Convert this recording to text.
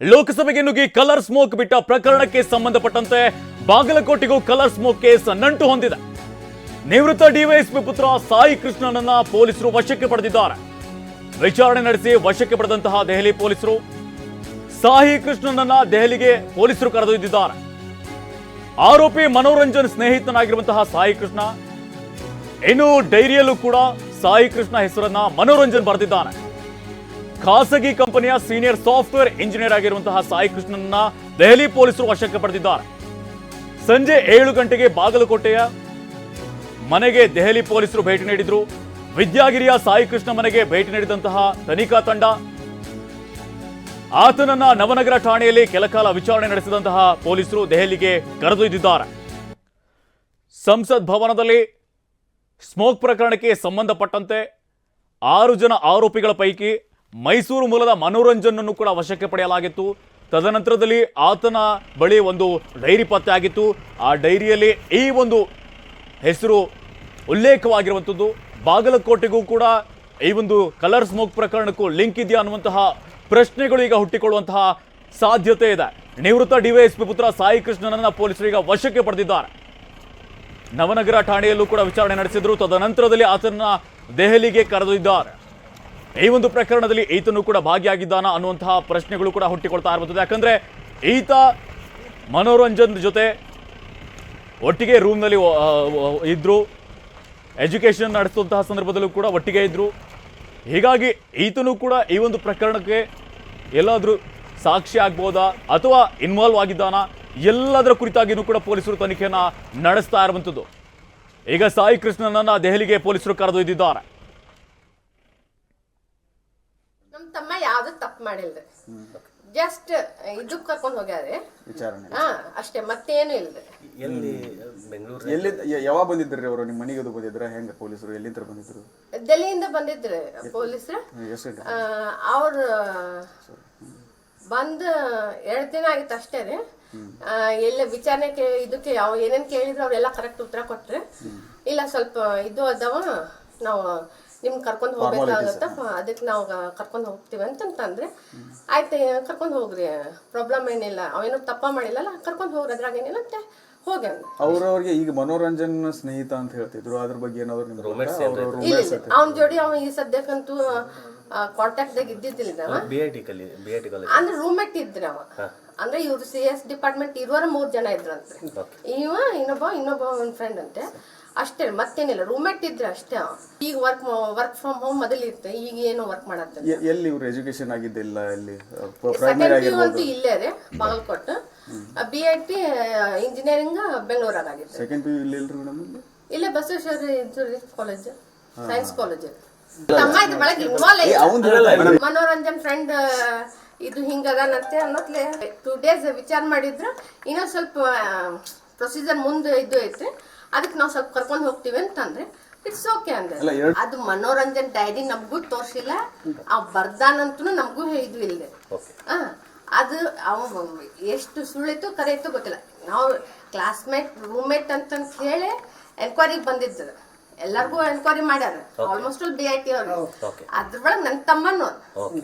ಲೋಕಸಭೆಗೆ ನುಗ್ಗಿ colour smoke ಬಿಟ್ಟ ಪ್ರಕರಣಕ್ಕೆ ಸಂಬಂಧಪಟ್ಟಂತೆ ಬಾಗಲಕೋಟೆಗೂ ಕಲರ್ ಸ್ಮೋಕ್ ಕೇಸ್ ನಂಟು ಹೊಂದಿದೆ. ನಿವೃತ್ತ ಡಿವೈಎಸ್ಪಿ ಪುತ್ರ ಸಾಯಿ ಕೃಷ್ಣನನ್ನ ಪೊಲೀಸರು ವಶಕ್ಕೆ ಪಡೆದಿದ್ದಾರೆ. ವಿಚಾರಣೆ ನಡೆಸಿ ವಶಕ್ಕೆ ಪಡೆದಂತಹ ದೆಹಲಿ ಪೊಲೀಸರು. ಸಾಯಿ ಕೃಷ್ಣನನ್ನ ದೆಹಲಿಗೆ ಪೊಲೀಸರು ಕರೆದೊಯ್ದಿದ್ದಾರೆ. ಆರೋಪಿ ಮನೋರಂಜನ್ ಸ್ನೇಹಿತನಾಗಿರುವಂತಹ ಸಾಯಿ ಕೃಷ್ಣ. ಇನ್ನು ಡೈರಿಯಲ್ಲೂ ಕೂಡ ಸಾಯಿ ಕೃಷ್ಣ ಹೆಸರನ್ನ ಮನೋರಂಜನ್ ಬರೆದಿದ್ದಾನೆ. ಖಾಸಗಿ ಕಂಪನಿಯ ಸೀನಿಯರ್ ಸಾಫ್ಟ್ವೇರ್ ಇಂಜಿನಿಯರ್ ಆಗಿರುವಂತಹ ಸಾಯಿ ಕೃಷ್ಣನ್ನ ದೆಹಲಿ ಪೊಲೀಸರು ವಶಕ್ಕೆ ಪಡೆದಿದ್ದಾರೆ. ಸಂಜೆ ಏಳು ಗಂಟೆಗೆ ಬಾಗಲಕೋಟೆಯ ಮನೆಗೆ ದೆಹಲಿ ಪೊಲೀಸರು ಭೇಟಿ ನೀಡಿದ್ರು. ವಿದ್ಯಾಗಿರಿಯ ಸಾಯಿ ಕೃಷ್ಣ ಮನೆಗೆ ಭೇಟಿ ನೀಡಿದಂತಹ ತನಿಖಾ ತಂಡ. ಆತನನ್ನ ನವನಗರ ಠಾಣೆಯಲ್ಲಿ ಕೆಲಕಾಲ ವಿಚಾರಣೆ ನಡೆಸಿದಂತಹ ಪೊಲೀಸರು ದೆಹಲಿಗೆ ಕರೆದೊಯ್ದಿದ್ದಾರೆ ಸಂಸತ್ ಭವನದಲ್ಲಿ ಸ್ಮೋಕ್ ಪ್ರಕರಣಕ್ಕೆ ಸಂಬಂಧಪಟ್ಟಂತೆ ಆರು ಜನ ಆರೋಪಿಗಳ ಪೈಕಿ ಮೈಸೂರು ಮೂಲದ ಮನೋರಂಜನನ್ನು ಕೂಡ ವಶಕ್ಕೆ ಪಡೆಯಲಾಗಿತ್ತು. ತದನಂತರದಲ್ಲಿ ಆತನ ಬಳಿ ಒಂದು ಡೈರಿ ಪತ್ತೆ ಆಗಿತ್ತು. ಆ ಡೈರಿಯಲ್ಲಿ ಈ ಒಂದು ಹೆಸರು ಉಲ್ಲೇಖವಾಗಿರುವಂಥದ್ದು. ಬಾಗಲಕೋಟೆಗೂ ಕೂಡ ಈ ಒಂದು ಕಲರ್ ಸ್ಮೋಕ್ ಪ್ರಕರಣಕ್ಕೂ ಲಿಂಕ್ ಇದೆಯಾ ಅನ್ನುವಂತಹ ಪ್ರಶ್ನೆಗಳು ಈಗ ಹುಟ್ಟಿಕೊಳ್ಳುವಂತಹ ಸಾಧ್ಯತೆ ಇದೆ. ನಿವೃತ್ತ ಡಿವೈಎಸ್ಪಿ ಪುತ್ರ ಸಾಯಿ ಕೃಷ್ಣನನ್ನ ಪೊಲೀಸರು ಈಗ ವಶಕ್ಕೆ ಪಡೆದಿದ್ದಾರೆ. ನವನಗರ ಠಾಣೆಯಲ್ಲೂ ಕೂಡ ವಿಚಾರಣೆ ನಡೆಸಿದ್ರು. ತದನಂತರದಲ್ಲಿ ಆತನ ದೆಹಲಿಗೆ ಕರೆದೊಯ್ದಿದ್ದಾರೆ ಈ ಒಂದು ಪ್ರಕರಣದಲ್ಲಿ ಈತನು ಕೂಡ ಭಾಗಿಯಾಗಿದ್ದಾನ ಅನ್ನುವಂತಹ ಪ್ರಶ್ನೆಗಳು ಕೂಡ ಹುಟ್ಟಿಕೊಳ್ತಾ ಇರ್ಬೋದು ಯಾಕಂದ್ರೆ ಈತ ಮನೋರಂಜನ್ ಜೊತೆ ಒಟ್ಟಿಗೆ ರೂಮ್ನಲ್ಲಿ ಇದ್ರು. ಎಜುಕೇಶನ್ ನಡೆಸುವಂತಹ ಸಂದರ್ಭದಲ್ಲೂ ಕೂಡ ಒಟ್ಟಿಗೆ ಇದ್ರು. ಹೀಗಾಗಿ ಈತನು ಕೂಡ ಈ ಒಂದು ಪ್ರಕರಣಕ್ಕೆ ಎಲ್ಲಾದರೂ ಸಾಕ್ಷಿ ಆಗ್ಬೋದಾ ಅಥವಾ ಇನ್ವಾಲ್ವ್ ಆಗಿದ್ದಾನಾ? ಎಲ್ಲದರ ಕುರಿತಾಗಿಯೂ ಕೂಡ ಪೊಲೀಸರು ತನಿಖೆಯನ್ನು ನಡೆಸ್ತಾ ಇರುವಂಥದ್ದು. ಈಗ ಸಾಯಿ ಕೃಷ್ಣನನ್ನು ದೆಹಲಿಗೆ ಪೊಲೀಸರು ಕರೆದೊಯ್ದಿದ್ದಾರೆ. ತಪ್ಪು ಮಾಡಿಲ್ರಿ. ಜಸ್ಟ್ ಇದು ಕರ್ಕೊಂಡು ಹೋಗ್ಯಾರಿ. ವಿಚಾರಣೆ ಹಾ ಅಷ್ಟೇ ಮತ್ತೇನು ಇಲ್ರಿ. ಎಲ್ಲಿ ಬೆಂಗಳೂರು ಎಲ್ಲಿ ಯಾವಾಗ ಬಂದಿದ್ರಿ ಅವರು? ನಿಮ್ಮ ಮನೆಗೆ ಅದು ಬಂದಿದ್ರ? ಹೆಂಗ ಪೊಲೀಸರು ಎಲ್ಲಿಂದ ಬಂದಿದ್ರು? ಡೆಲ್ಲಿಯಿಂದ ಬಂದಿದ್ರಿ ಪೊಲೀಸರು. ಅವ್ರು ಬಂದು ಅವ್ರ ಬಂದ್ ಎರಡ್ ದಿನ ಆಗಿತ್ತು ಅಷ್ಟೇ ರೀ. ಆ, ಎಲ್ಲ ವಿಚಾರಣೆ ಕೇ ಇದಕ್ಕೆ ಯಾವ ಏನೇನ್ ಕೇಳಿದ್ರು ಅವ್ರೆಲ್ಲ ಕರೆಕ್ಟ್ ಉತ್ತರ ಕೊಟ್ರಿ. ಇಲ್ಲ ಸ್ವಲ್ಪ ಇದು ಅದಾವ ನಾವು ನಿಮ್ ಕರ್ಕೊಂಡು ಹೋಗ್ಬೇಕಾಗತ್ತ? ಅದಕ್ಕೆ ನಾವು ಕರ್ಕೊಂಡು ಹೋಗ್ತೀವಿ ಅಂತಂತಂದ್ರೆ ಆಯ್ತು ಕರ್ಕೊಂಡು ಹೋಗ್ರಿ ಪ್ರಾಬ್ಲಮ್ ಏನಿಲ್ಲ. ಅವೇನು ತಪ್ಪ ಮಾಡಿಲ್ಲಲ್ಲ ಕರ್ಕೊಂಡು ಹೋಗ್ರಿ ಅದ್ರಾಗ ಏನಿಲ್ಲ ಅಂತ ಹೋಗ್ಯಾನ ಅವ್ರವ್ರಿಗೆ ಈಗ ಮನೋರಂಜನ್ ಸ್ನೇಹಿತ ಅಂತ ಹೇಳ್ತಿದ್ರು ಅದ್ರ ಬಗ್ಗೆ ಏನಾದ್ರು ನಿಮ್ಗೆ ಅವ್ನ ಜೋಡಿ ಅವ ಈ ಸದ್ಯಕ್ಕಂತೂ ಕಾಂಟ್ಯಾಕ್ಟ್ ದಾಗ ಇದ್ದಿದ್ದಿಲ್ಲ ನಾವ. ಅಂದ್ರೆ ರೂಮ್ಮೇಟ್ ಇದ್ರ ಅವ. ಅಂದ್ರೆ ಇವ್ರು ಸಿ ಎಸ್ ಡಿಪಾರ್ಟ್ಮೆಂಟ್ ಇರುವರ ಮೂರ್ ಜನ ಇದ್ರಂತೆ. ಇವ ಇನ್ನೊಬ್ಬ ಇನ್ನೊಬ್ಬ ಒಂದ್ ಫ್ರೆಂಡ್ ಅಂತೆ. ಅಷ್ಟೇ ಮತ್ತೇನಿಲ್ಲ. ರೂಮ್ಮೇಟ್ ಇದ್ರೆ ಅಷ್ಟೇ. ಈಗ ವರ್ಕ್ ವರ್ಕ್ ಫ್ರಮ್ ಹೋಮ್ ಮೊದಲು ಇತ್ತು ಈಗ ಏನು ವರ್ಕ್ ಮಾಡತ್ತ ಎಲ್ಲಿ ಇವ್ರು ಎಜುಕೇಶನ್ ಆಗಿದ್ದಿಲ್ಲ ಎಲ್ಲಿ? ಪ್ರೈಮರಿ ಆಗಿರ್ಬೋದು. ಇಲ್ಲೇ ರೀ Bagalkot. B I T engineering ಬೆಂಗಳೂರಾಗ ಆಗಿದೆ ಸೆಕೆಂಡ್ ಪಿ ಯು ಇಲ್ಲಿ ಇಲ್ರಿ ಮೇಡಮ್ ಇಲ್ಲಿ ಬಸವೇಶ್ವರ ಕಾಲೇಜ್ ಸೈನ್ಸ್ ಕಾಲೇಜ್ ತಮ್ಮ ಇದು ಬೆಳಗ್ಗೆ ಇನ್ವಾಲ್ವ್ ಮನೋರಂಜನ್ ಫ್ರೆಂಡ್ ಇದು ಹಿಂಗದಾನಂತೆ ಅನ್ನೋತ್ಲೆ ಟೂ ಡೇಸ್ ವಿಚಾರ ಮಾಡಿದ್ರು. ಇನ್ನೊಂದು ಸ್ವಲ್ಪ ಪ್ರೊಸೀಜರ್ ಮುಂದೆ ಇದು ಐತಿ. ಅದಕ್ಕೆ ನಾವು ಸ್ವಲ್ಪ ಕರ್ಕೊಂಡು ಹೋಗ್ತೀವಿ ಅಂತಂದ್ರೆ ಇಟ್ಸ್ ಓಕೆ ಅಂದ್ರೆ ಅದು ಮನೋರಂಜನ್ ಡೈರಿ ನಮಗೂ ತೋರ್ಸಿಲ್ಲ ಆ ಬರ್ದಾನಂತೂ ನಮಗೂ ಇದು ಇಲ್ಲದೆ ಅದು ಅವ ಎಷ್ಟು ಸುಳ್ಳಿತ್ತು ಕರೆಯಿತು ಗೊತ್ತಿಲ್ಲ. ನಾವು ಕ್ಲಾಸ್ಮೇಟ್ ರೂಮ್ಮೇಟ್ ಅಂತ ಹೇಳಿ ಎನ್ಕ್ವೈರಿಗೆ ಬಂದಿದ್ದ ಎಲ್ಲರಿಗೂ ಎನ್ಕ್ವೈರಿ ಮಾಡ್ಯಾರ. ಆಲ್ಮೋಸ್ಟ್ ಬಿ ಐ ಟಿ ಅವ್ರು. ಅದ್ರೊಳಗೆ ನನ್ನ ತಮ್ಮನು ಓಕೆ